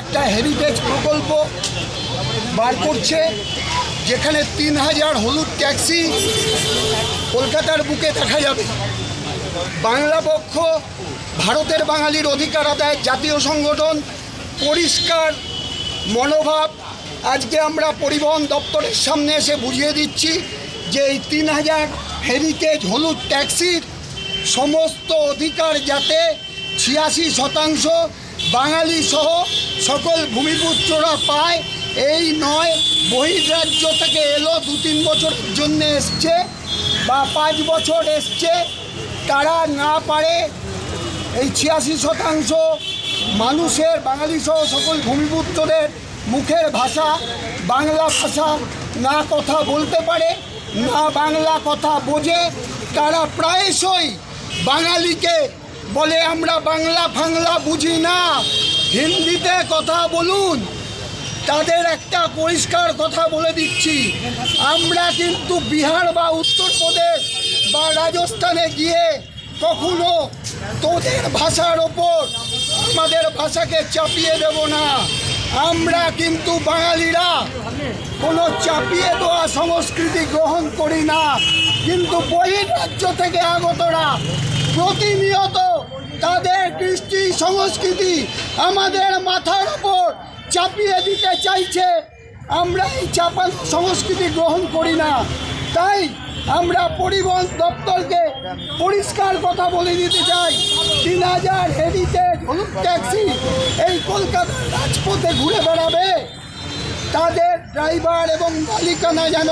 একটা হেরিটেজ প্রকল্প বার করছে, যেখানে তিন হাজার হলুদ ট্যাক্সি কলকাতার বুকে দেখা যাবে। বাংলা পক্ষ ভারতের বাঙালির অধিকার আদায়, জাতীয় সংগঠন, পরিষ্কার মনোভাব। আজকে আমরা পরিবহন দপ্তরের সামনে এসে বুঝিয়ে দিচ্ছি যে এই তিন হাজার হেরিটেজ হলুদ ট্যাক্সির সমস্ত অধিকার যাতে ছিয়াশি শতাংশ বাঙালি সহ সকল ভূমিপুত্ররা পায়। এই নয়, বহির্রাজ্য থেকে এলো দু তিন বছরের জন্য এসছে বা পাঁচ বছর এসছে। তারা না পারে এই ছিয়াশি শতাংশ মানুষের, বাঙালি সহ সকল ভূমিপুত্রদের মুখের ভাষা, বাংলা ভাষা না কথা বলতে পারে, না বাংলা কথা বোঝে। তারা প্রায়শই বাঙালিকে বলে আমরা বাংলা ফাংলা বুঝি না। হিন্দিতে কথা বলুন। তাদের একটা পরিষ্কার কথা বলে দিচ্ছি। আমরা কিন্তু বিহার বা উত্তরপ্রদেশ বা রাজস্থানে গিয়ে কখনো তোদের ভাষার ওপর আমাদের ভাষাকে চাপিয়ে দেব না। আমরা কিন্তু বাঙালিরা কোনো চাপিয়ে দেওয়া সংস্কৃতি গ্রহণ করি না। কিন্তু বহির্রাজ্য থেকে আগতরা প্রতিনিয়ত তাদের কৃষ্টি সংস্কৃতি আমাদের মাথার ওপর চাপিয়ে দিতে চাইছে। আমরা এই চাপান সংস্কৃতি গ্রহণ করি না। তাই আমরা পরিবহন দপ্তরকে পরিষ্কার কথা বলে দিতে চাই। তিন হাজার হেরিটেজ ট্যাক্সি এই কলকাতার রাজপথে ঘুরে বেড়াবে। তাদের ড্রাইভার এবং মালিকানা যেন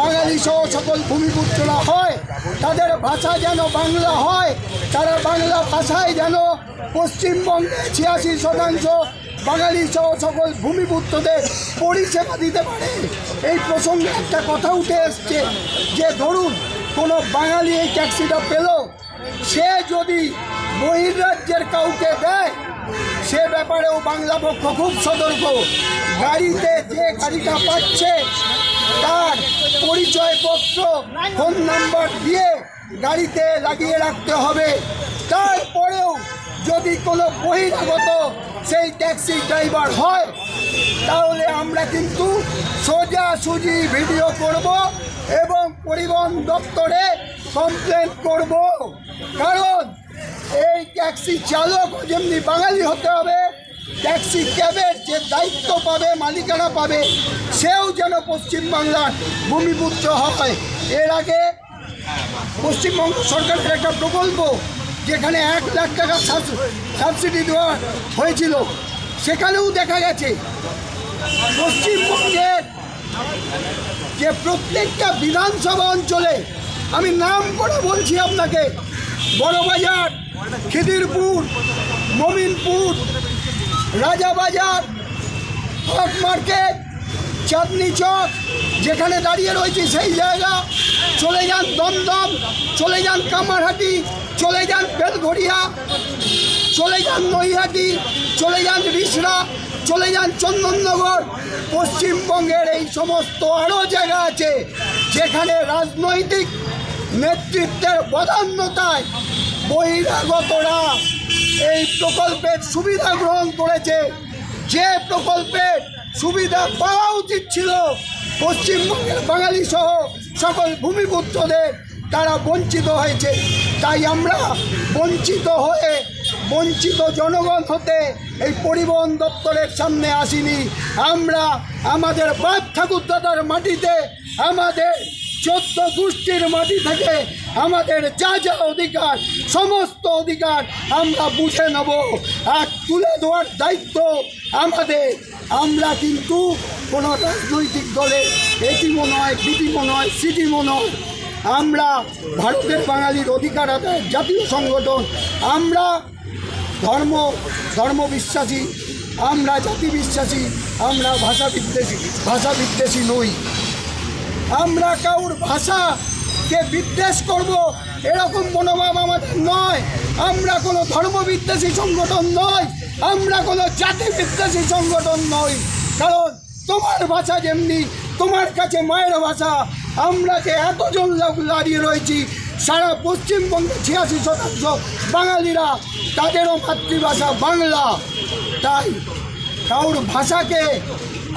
বাঙালি সহ সকল ভূমিপুত্ররা হয়, তাদের ভাষা যেন বাংলা হয়, তারা বাংলা ভাষায় যেন পশ্চিমবঙ্গে ছিয়াশি শতাংশ বাঙালি সহ সকল ভূমিপুত্রদের পরিষেবা দিতে পারে। এই প্রসঙ্গে একটা কথা উঠে এসছে যে, ধরুন, কোনো বাঙালি এই ট্যাক্সিটা পেল, সে যদি বহির্রাজ্যের কাউকে দেয় সে ব্যাপারেও বাংলা পক্ষ খুব সতর্ক। গাড়িতে যে গাড়িটা পাচ্ছে, তার পরিচয়পত্র ফোন নাম্বার দিয়ে গাড়িতে লাগিয়ে রাখতে হবে। তারপরেও যদি কোনো বহিরাগত সেই ট্যাক্সি ড্রাইভার হয়, তাহলে আমরা কিন্তু সোজাসুজি ভিডিও করব এবং পরিবহন দপ্তরে কমপ্লেন করব। কারণ এই ট্যাক্সি চালক যেমনি বাঙালি হতে হবে, ট্যাক্সি ক্যাবের যে দায়িত্ব পাবে, মালিকানা পাবে, সেও যেন পশ্চিমবাংলার ভূমিপুত্র হয়। এর আগে পশ্চিমবঙ্গ সরকারের একটা প্রকল্প, যেখানে এক লাখ টাকা সাবস- সাবসিডি দেওয়া হয়েছিল, সেখানেও দেখা গেছে, পশ্চিমবঙ্গের যে প্রত্যেকটা বিধানসভা অঞ্চলে, আমি নাম করে বলছি আপনাকে, বড়বাজার খিদিরপুর, মমিনপুর, রাজাবাজার, হক মার্কেট, চাঁদনি চক, যেখানে দাঁড়িয়ে রয়েছে সেই জায়গা। চলে যান দমদম, চলে যান কামারহাটি, চলে যান বেলঘড়িয়া, চলে যান নৈহাটি, চলে যান রিসরা, চলে যান চন্দননগর। পশ্চিমবঙ্গের এই সমস্ত আরও জায়গা আছে, যেখানে রাজনৈতিক নেতৃত্বের বদান্যতায় বহিরাগতরা এই প্রকল্পের সুবিধা গ্রহণ করেছে। যে প্রকল্পের সুবিধা পাওয়া উচিত ছিল পশ্চিমবঙ্গের বাঙালি সহ সকল ভূমিপুত্রদের তারা বঞ্চিত হয়েছে। তাই আমরা বঞ্চিত হয়ে বঞ্চিত জনগণ হতে এই পরিবহন দপ্তরের সামনে আসিনি। আমরা আমাদের বাপ ঠাকুরদাদার মাটিতে, আমাদের চোদ্দ গোষ্ঠীর মাটি থেকে আমাদের যা যা অধিকার, সমস্ত অধিকার আমরা বুঝে নেব আর তুলে দেওয়ার দায়িত্ব আমাদের। আমরা কিন্তু কোনো রাজনৈতিক দলের এটিমও নয় বিটিমও নয় সিটিমও নয়। আমরা ভারতের বাঙালির অধিকার আদায় জাতীয় সংগঠন। আমরা ধর্ম ধর্ম বিশ্বাসী আমরা জাতি বিশ্বাসী আমরা ভাষা বিদ্বেষী ভাষা বিদ্বেষী নই। আমরা কাউর ভাষাকে বিদ্বেষ করব? এরকম মনোভাব আমাদের নয়। আমরা কোনো ধর্মবিদ্বেষী সংগঠন নয় আমরা কোনো জাতি বিদ্বেষী সংগঠন নই। কারণ তোমার ভাষা যেমনি, তোমার কাছে মায়ের ভাষা। আমরা যে এতজন লোক দাঁড়িয়ে রয়েছি, সারা পশ্চিমবঙ্গে ছিয়াশি শতাংশ বাঙালিরা তাদেরও মাতৃভাষা বাংলা। তাই কারোর ভাষাকে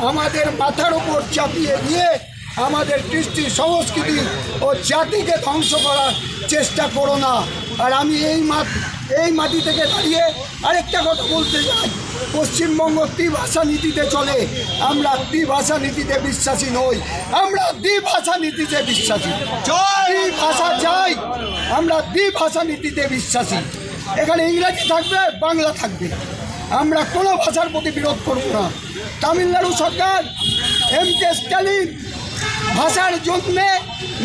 আমাদের মাথার উপর চাপিয়ে দিয়ে আমাদের কৃষ্টি সংস্কৃতি ও জাতিকে ধ্বংস করার চেষ্টা করো না। আর আমি এই মাঠ এই মাটি থেকে দাঁড়িয়ে আরেকটা কথা বলতে চাই। পশ্চিমবঙ্গ দ্বিভাষা নীতিতে চলে। আমরা দ্বিভাষা নীতিতে বিশ্বাসী নই। আমরা দ্বিভাষা নীতিতে বিশ্বাসী। ভাষা চাই। আমরা দ্বিভাষা নীতিতে বিশ্বাসী। এখানে ইংরেজি থাকবে বাংলা থাকবে। আমরা কোনো ভাষার প্রতি বিরোধ করব না। তামিলনাড়ু সরকার এম কে স্ট্যালিন ভাষার জন্যে,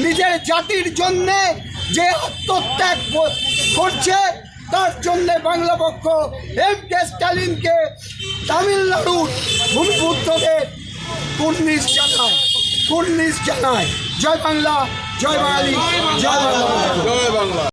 নিজের জাতির জন্যে যে আত্মত্যাগ করছে, তার জন্যে বাংলা পক্ষ এম কে স্ট্যালিনকে তামিলনাড়ুর ভূমিপুত্রদের কুর্নিশ জানায় কুর্নিশ জানায়। জয় বাংলা, জয় বাঙালি, জয় বাংলা। জয় বাংলা।